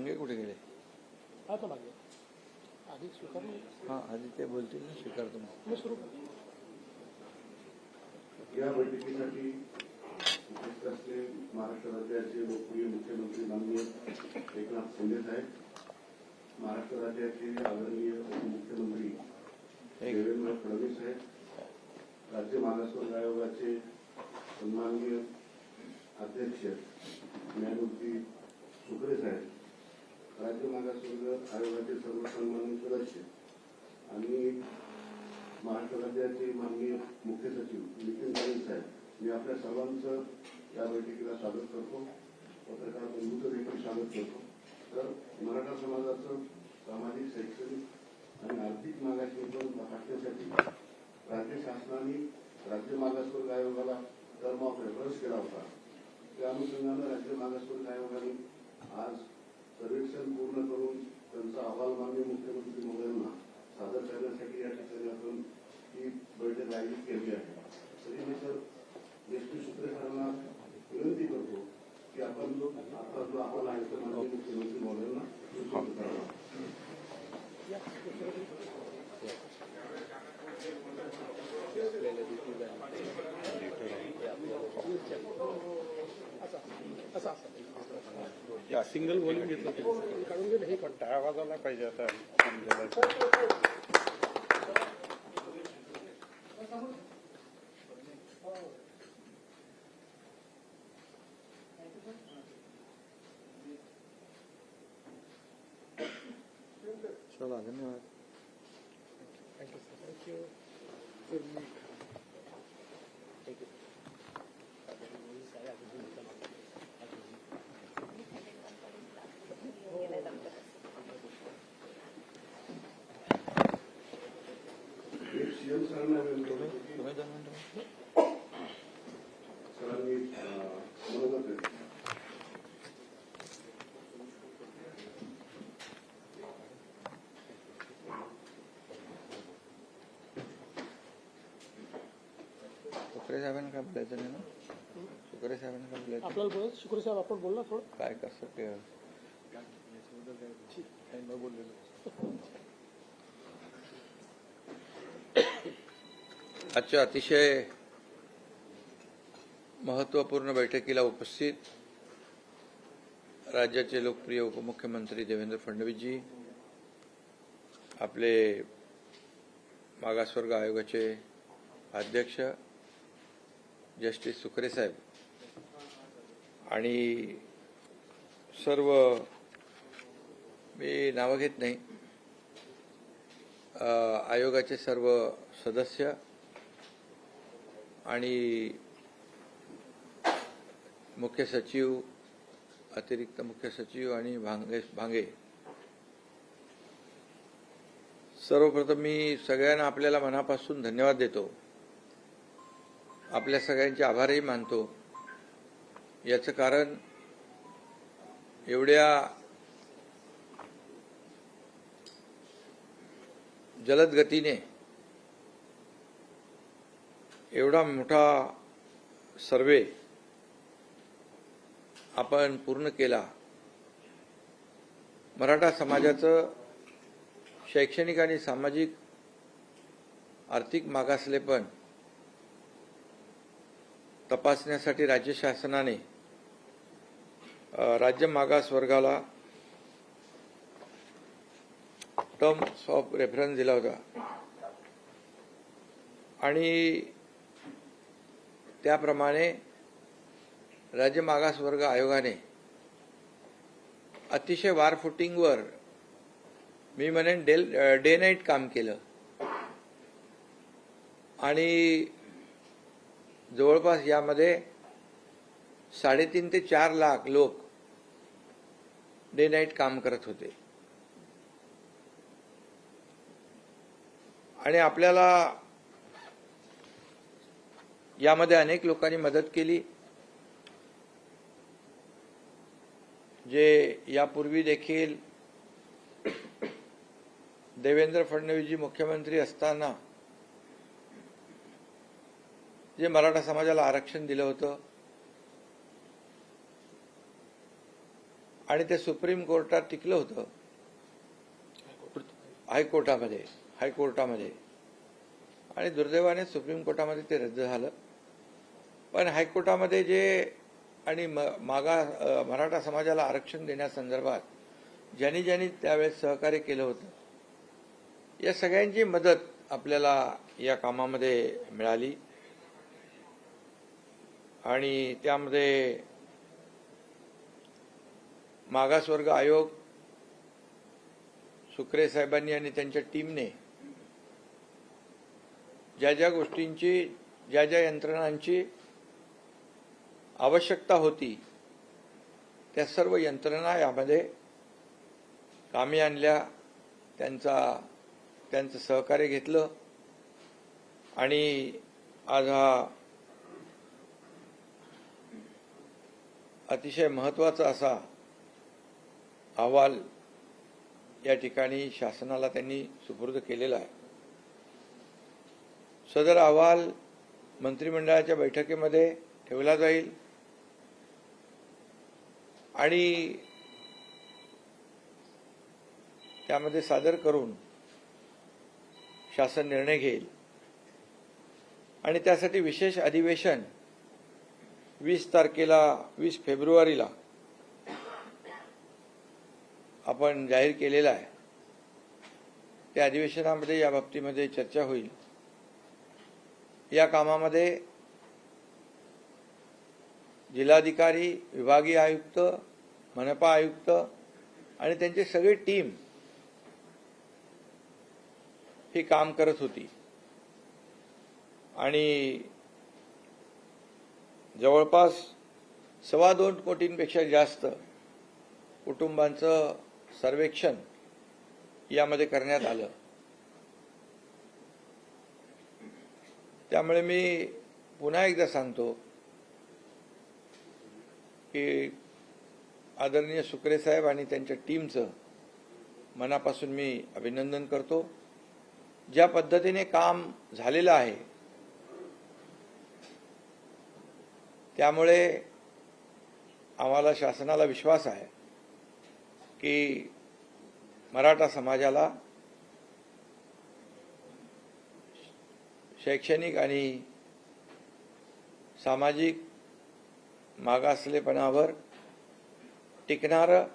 भांगे कुठे गेले? आता मागे. आधी हा आधी ते बोलतील ना स्वीकारतो मग. सुरू या बैठकीसाठी उपस्थित असलेले महाराष्ट्र राज्याचे लोकप्रिय मुख्यमंत्री माननीय एकनाथ शिंदे साहेब महाराष्ट्र राज्याचे आदरणीय उपमुख्यमंत्री देवेंद्र फडणवीस साहेब राज्य मागासवर्ग आयोगाचे सन्माननीय अध्यक्ष न्यायमूर्ती सुकरे साहेब राज्य मागासवर्ग आयोगाचे सर्व सन्मानित सदस्य आणि महाराष्ट्र राज्याचे माननीय मुख्य सचिव नितीन गायक साहेब मी आपल्या सर्वांचं या बैठकीला स्वागत करतो. पत्रकार बंधूचं देखील स्वागत करतो. तर मराठा समाजाचं सामाजिक शैक्षणिक आणि आर्थिक मागासवर्गीकरण हटण्यासाठी राज्य शासनाने राज्य मागासवर्ग आयोगाला टर्म ऑफ रेफरन्स केला होता. त्या अनुषंगानं राज्य मागासवर्ग आयोगाने आज सर्वेक्षण पूर्ण करून त्यांचा अहवाल मान्य मुख्यमंत्री महोदयांना सादर करण्यासाठी या ठिकाणी आपण ही बैठक आयोजित केली आहे. तरी मी सर एस पी सूत्रेकरांना विनंती करतो की आपण जो आता जो अहवाल आहे तो माननीय मुख्यमंत्री महोदयांना करावा सिंगल व्हॉल्यूम घेतलं काढून घे ना, हे त्या आवाजाला पाहिजे आता चला धन्यवाद थँक्यू सर थँक्यू सुकरे साहेबांना काय बोलायचं नाही ना? सुकरे साहेबांना काय बोलायचं? आपल्याला बोलत शुक्र साहेब आपण बोलला थोडं? काय कसं आजच्या अतिशय महत्त्वपूर्ण बैठकीला उपस्थित राज्याचे लोकप्रिय उपमुख्यमंत्री देवेंद्र फडणवीसजी आपले मागासवर्ग आयोगाचे अध्यक्ष जस्टिस सुखरे साहेब. आणि सर्व मी नावं घेत नाही. आयोगाचे सर्व सदस्य आणि मुख्य सचिव अतिरिक्त मुख्य सचिव आणि भांगे भांगे. सर्वप्रथम मी सगळ्यांना आपल्याला मनापासून धन्यवाद देतो. आपल्या सगळ्यांचे आभारही मानतो. याचं कारण एवढ्या जलद गतीने एवढा मोठा सर्वे आपण पूर्ण केला मराठा समाजाचं शैक्षणिक आणि सामाजिक आर्थिक मागासलेपण तपासण्यासाठी राज्य शासनाने राज्य मागास वर्गाला टर्म्स ऑफ रेफरन्स दिला होता. आणि त्याप्रमाणे राज्य मागासवर्ग आयोगाने अतिशय वार फुटिंगवर मी म्हणेन डेल डे नाईट काम केलं. आणि जवळपास यामध्ये साडेतीन ते चार लाख लोक डे नाईट काम करत होते. आणि आपल्याला यामध्ये अनेक लोकांनी मदत केली जे यापूर्वी देखील देवेंद्र फडणवीसजी मुख्यमंत्री असताना जे मराठा समाजाला आरक्षण दिलं होतं. आणि ते सुप्रीम कोर्टात टिकलं होतं. हायकोर्टामध्ये हायकोर्टामध्ये. आणि दुर्दैवाने सुप्रीम कोर्टामध्ये ते रद्द झालं. पण हायकोर्टामध्ये जे आणि म मागा मराठा समाजाला आरक्षण देण्यासंदर्भात ज्यांनी ज्यांनी त्यावेळेस सहकार्य केलं होतं या सगळ्यांची मदत आपल्याला या कामामध्ये मिळाली. आणि त्यामध्ये मागासवर्ग आयोग सुक्रे साहेबांनी आणि त्यांच्या टीमने ज्या ज्या गोष्टींची ज्या ज्या यंत्रणांची आवश्यकता होती त्या सर्व यंत्रणा यामध्ये कामी आणल्या त्यांचा त्यांचं सहकार्य घेतलं आणि आज हा अतिशय महत्त्वाचा असा अहवाल या ठिकाणी शासनाला त्यांनी सुपूर्द केलेला आहे. सदर अहवाल मंत्रिमंडळाच्या बैठकीमध्ये ठेवला जाईल. आणि त्यामध्ये सादर करून शासन निर्णय घेईल. आणि त्यासाठी विशेष अधिवेशन वीस तारखेला वीस फेब्रुवारीला आपण जाहीर केलेला आहे. त्या अधिवेशनामध्ये या बाबतीमध्ये चर्चा होईल. या कामामध्ये जिल्हाधिकारी विभागीय आयुक्त मनपा आयुक्त आणि त्यांची सगळी टीम ही काम करत होती. आणि जवळपास सव्वा दोन कोटींपेक्षा जास्त कुटुंबांचं सर्वेक्षण यामध्ये करण्यात आलं. त्यामुळे मी पुन्हा एकदा सांगतो की आदरणीय सुक्रे साहेब आणि त्यांच्या टीमचं मनापासून मी अभिनंदन करतो. ज्या पद्धतीने काम झालेलं आहे त्यामुळे आम्हाला शासनाला विश्वास आहे की मराठा समाजाला शैक्षणिक आणि सामाजिक मागासलेपणावर टिकणारं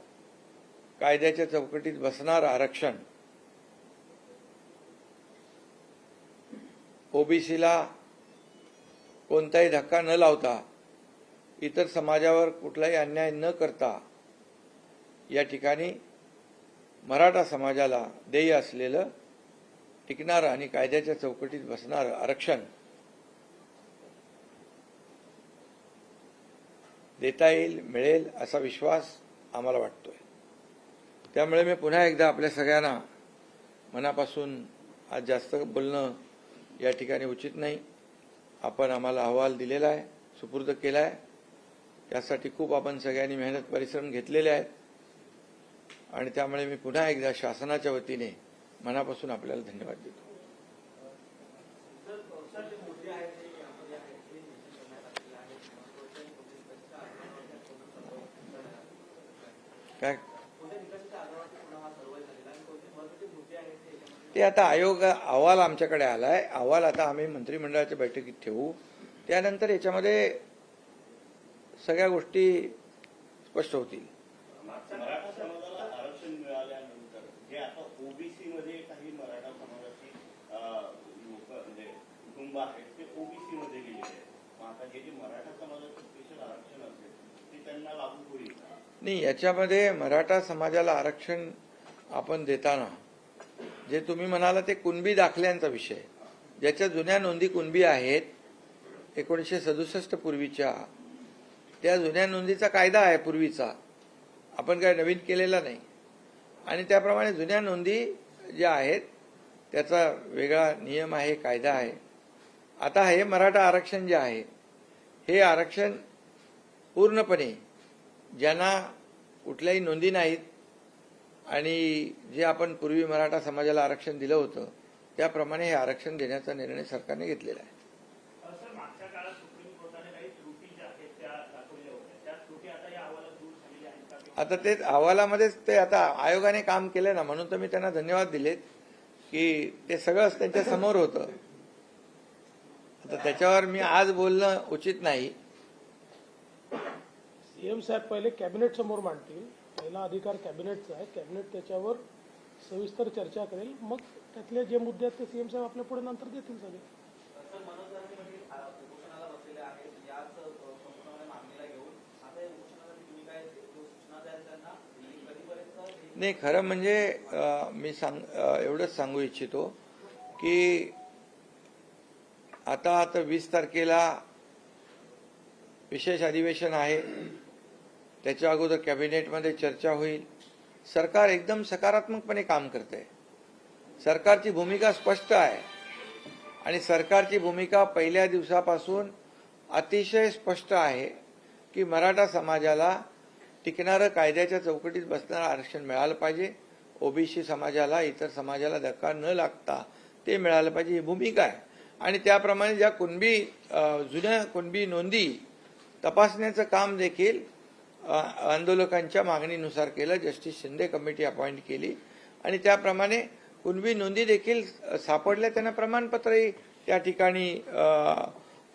कायद्याच्या चौकटीत बसणारं आरक्षण ओबीसीला कोणताही धक्का न लावता इतर समाजावर कुठलाही अन्याय न करता या ठिकाणी मराठा समाजाला देय असलेलं टिकणारं आणि कायद्याच्या चौकटीत बसणारं आरक्षण देता येईल मिळेल असा विश्वास आम्हाला वाटतोय. त्यामुळे मी पुन्हा एकदा आपल्या सगळ्यांना मनापासून आज जास्त बोलणं या ठिकाणी उचित नाही. आपण आम्हाला अहवाल दिलेला आहे सुपूर्द केला आहे. त्यासाठी खूप आपण सगळ्यांनी मेहनत परिश्रम घेतलेले आहेत. आणि त्यामुळे मी पुन्हा एकदा शासनाच्या वतीने मनापासून आपल्याला धन्यवाद देतो. काय? ते आता आयोग अहवाल आमच्याकडे आलाय. अहवाल आता आम्ही मंत्रिमंडळाच्या बैठकीत ठेवू. त्यानंतर याच्यामध्ये सगळ्या गोष्टी स्पष्ट होतील. म्हणजे? नाही याच्यामध्ये मराठा समाजाला आरक्षण आपण देताना जे तुम्ही म्हणाला ते कुणबी दाखल्यांचा विषय. ज्याच्या जुन्या नोंदी कुणबी आहेत एकोणीसशे सदुसष्ट पूर्वीच्या त्या जुन्या नोंदीचा कायदा आहे पूर्वीचा. आपण काय नवीन केलेला नाही. आणि त्याप्रमाणे जुन्या नोंदी ज्या आहेत त्याचा वेगळा नियम आहे कायदा आहे. आता हे मराठा आरक्षण जे आहे हे आरक्षण पूर्णपणे ज्यांना कुठल्याही नोंदी नाहीत आणि जे आपण पूर्वी मराठा समाजाला आरक्षण दिलं होतं त्याप्रमाणे हे आरक्षण देण्याचा निर्णय सरकारने घेतलेला आहे सर मागच्या काळात सुप्रीम कोर्टाने काही त्रुटी ज्या आहेत त्या दाखवल्या होत्या त्या त्रुटी आता तेच अहवालामध्येच ते आता आयोगाने काम केलं ना म्हणून तर मी त्यांना धन्यवाद दिलेत की ते सगळंच त्यांच्यासमोर होतं. आता त्याच्यावर मी आज बोलणं उचित नाही. सीएम साहेब पहिले कॅबिनेट समोर मांडतील. पहिला अधिकार कॅबिनेटचा आहे. कॅबिनेट त्याच्यावर सविस्तर चर्चा करेल. मग त्यातले जे मुद्दे आहेत ते सीएम साहेब आपल्या पुढे नंतर देतील सगळे सर मनोज जरांगे पाटील आ, उपोषणाला बसलेले आहेत याच अ, संपूर्ण मागणीला घेऊन आता या उपोषणासाठी तुम्ही काय जो सूचना द्याल त्यांना आणि कधीपर्यंत हे नाही खरं म्हणजे मी सांग एवढंच सांगू इच्छितो की आता आता वीस तारखेला विशेष अधिवेशन आहे. त्याच्या अगोदर कॅबिनेटमध्ये चर्चा होईल. सरकार एकदम सकारात्मकपणे काम करते सरकारची भूमिका स्पष्ट आहे. आणि सरकारची भूमिका पहिल्या दिवसापासून अतिशय स्पष्ट आहे की मराठा समाजाला टिकणारं कायद्याच्या चौकटीत बसणारं आरक्षण मिळालं पाहिजे. ओबीसी समाजाला इतर समाजाला धक्का न लागता ते मिळालं पाहिजे. ही भूमिका आहे. आणि त्याप्रमाणे ज्या कुणबी जुन्या कुणबी नोंदी तपासण्याचं काम देखील आंदोलकांच्या मागणीनुसार केलं. जस्टिस शिंदे कमिटी अपॉइंट केली. आणि त्याप्रमाणे कुणबी नोंदी देखील सापडल्या. त्यांना प्रमाणपत्रही त्या ठिकाणी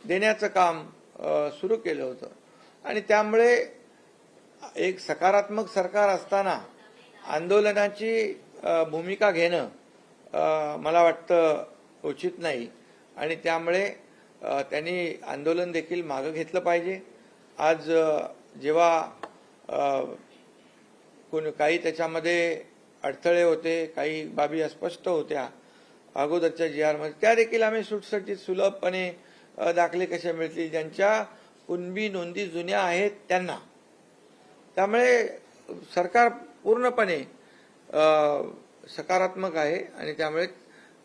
देण्याचं काम सुरू केलं होतं. आणि त्यामुळे एक सकारात्मक सरकार असताना आंदोलनाची भूमिका घेणं मला वाटतं उचित नाही. आणि त्यामुळे त्यांनी आंदोलन देखील मागं घेतलं पाहिजे. आज जेव्हा कोण काही त्याच्यामध्ये अडथळे होते काही बाबी अस्पष्ट होत्या अगोदरच्या जी आरमध्ये त्या देखील आम्ही सुटसटीत सुलभपणे दाखले कसे मिळतील ज्यांच्या कुणबी नोंदी जुन्या आहेत त्यांना त्यामुळे सरकार पूर्णपणे सकारात्मक आहे आणि त्यामुळे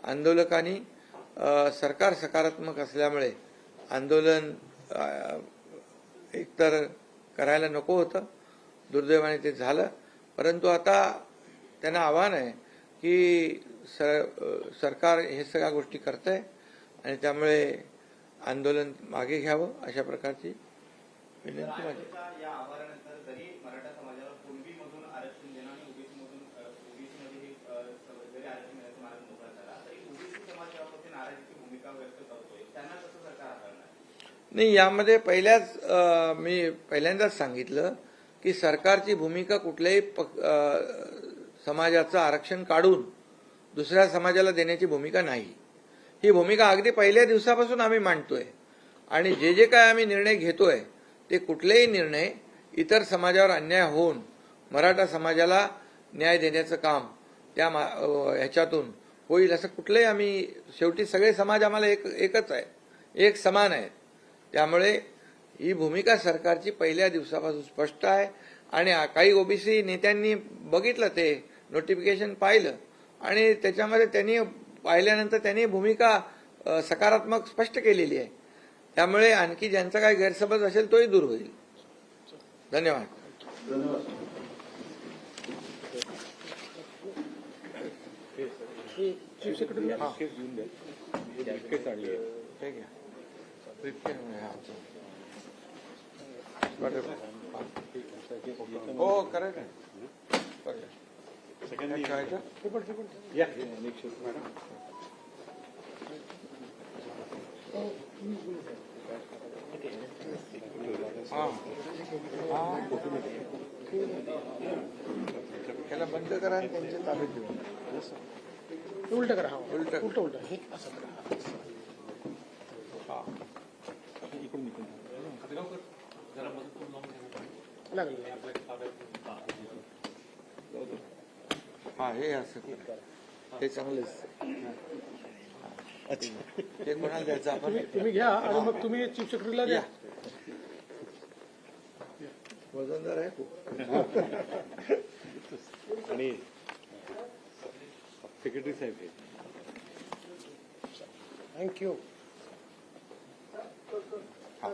आंदोलकांनी सरकार सकारात्मक असल्यामुळे आंदोलन एकतर करायला नको होतं दुर्दैवाने ते झालं. परंतु आता त्यांना आव्हान आहे की सर सरकार हे सगळ्या गोष्टी करत आहे आणि त्यामुळे आंदोलन मागे घ्यावं अशा प्रकारची विनंती माझी आयोगाच्या या आवारानंतर जरी मराठा समाजाला कुणबी मधून आरक्षण देणं आणि ओबीसी मधून ओबीसी मध्ये हे अ, जरी आरक्षण मिळायचा मार्ग मोकळा झाला तरी ओबीसी समाज याबाबतीत नाराजीची भूमिका व्यक्त करतोय त्यांना कसं सरकार हाताळणार नाही यामध्ये पहिल्याच मी पहिल्यांदाच सांगितलं की सरकारची भूमिका कुठल्याही पक- समाजाचं आरक्षण काढून दुसऱ्या समाजाला देण्याची भूमिका नाही. ही भूमिका अगदी पहिल्या दिवसापासून आम्ही मांडतोय. आणि जे जे काय आम्ही निर्णय घेतोय ते कुठलेही निर्णय इतर समाजावर अन्याय होऊन मराठा समाजाला न्याय देण्याचं काम त्या मा- ह्याच्यातून होईल असं कुठलंही आम्ही शेवटी सगळे समाज आम्हाला एक एकच आहे. एक समान आहे. त्यामुळे ही भूमिका सरकारची पहिल्या दिवसापासून स्पष्ट आहे आणि काही ओबीसी नेत्यांनी बघितलं ते नोटिफिकेशन पाहिलं आणि त्याच्यामध्ये त्यांनी पाहिल्यानंतर त्यांनी भूमिका सकारात्मक स्पष्ट केलेली आहे त्यामुळे आणखी ज्यांचा काही गैरसमज असेल तोही दूर होईल धन्यवाद धन्यवाद हे चीफ सेक्रेटरी केस घेऊन द्या केस आणली आहे हे घ्या. Briefcase मध्ये हा. हो करेक्ट आहे सेकंड ठेवायचं? हे पण हे पण या नेक्स्ट मॅडम हा. हा. त्याला बंद करा आणि त्यांच्या ताब्यात देऊ हे उलटं करा हा उलटं. उलटं उलटं हे असं करा हा. हा असं. हे चांगलंच ते कोणाला द्यायचं आपण तुम्ही तुम्ही घ्या आणि मग तुम्ही चीफ सेक्रेटरीला द्या वजनदार आहे खूप आणि सेक्रेटरी साहेब हे थँक्यू 好。